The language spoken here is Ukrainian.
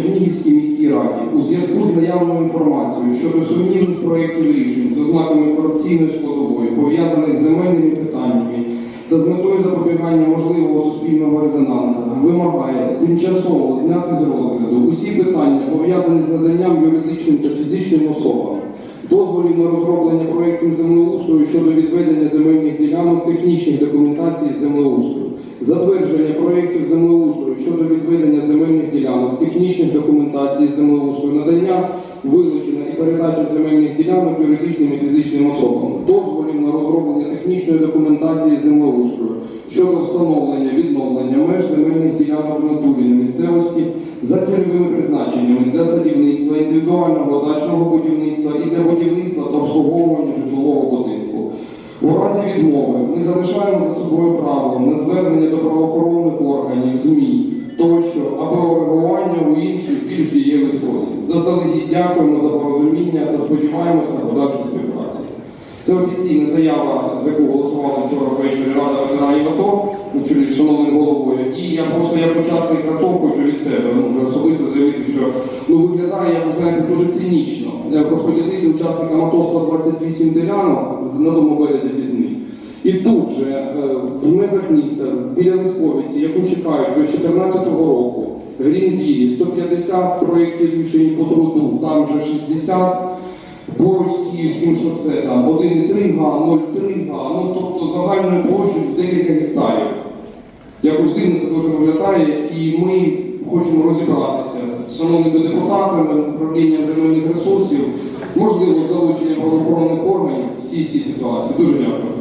Чернігівській міській раді у зв'язку з наявною інформацією щодо сумнівних проєктів рішень з ознаками корупційної складової, пов'язаних з земельними питаннями та з метою запобігання можливого суспільного резонансу, вимагає тимчасово зняти з розгляду усі питання, пов'язані з наданням юридичним та фізичним особам, дозволів на розроблення проєктів землеустрою щодо відведення земельних ділянок, технічних документацій землеустрою, затвердження проєктів землеустрою щодо відведення земельних ділянок, технічних документацій землеустрою, надання вилучення і передачу земельних ділянок юридичним і фізичним особам, дозволів на розроблення технічної документації землеустрою щодо встановлення відновлення меж земельних ділянок в натурі на місцевості за цільовими призначеннями для садівництва, індивідуального дачного будівництва і для будівництва та обслуговування житлового будинку. У разі відмови ми залишаємо за собою право на звернення до правоохоронних органів, ЗМІ тощо або у інший більш дієвий спосіб. Заздалегідь дякуємо за порозуміння та сподіваємося на подальшу співпрацю. Це офіційна заява, з яку голосувала вчора ввечері Рада ветеранів АТО, у чолі шановним головою. І я просто як учасник АТО хочу від себе ну, особисто заявити, що ну, виглядає, як ви знаєте, дуже цинічно розподілити учасникам АТО 128 ділянок на тому березі пізних. І тут же, е, в межах міста, біля Лисковиці, яку чекають з 2014 року, Грінділі, 150 проєктів рішень по труду, там вже 60, поруч з Київським шосе, там 1,3 га, 0,3 га, ну тобто загальною площею декілька гектарів. Якось дивно це дуже виглядає, і ми хочемо розібратися з шановними депутатами, управлінням земельних ресурсів, можливо, залучення правоохоронних органів в цій ситуації. Дуже дякую.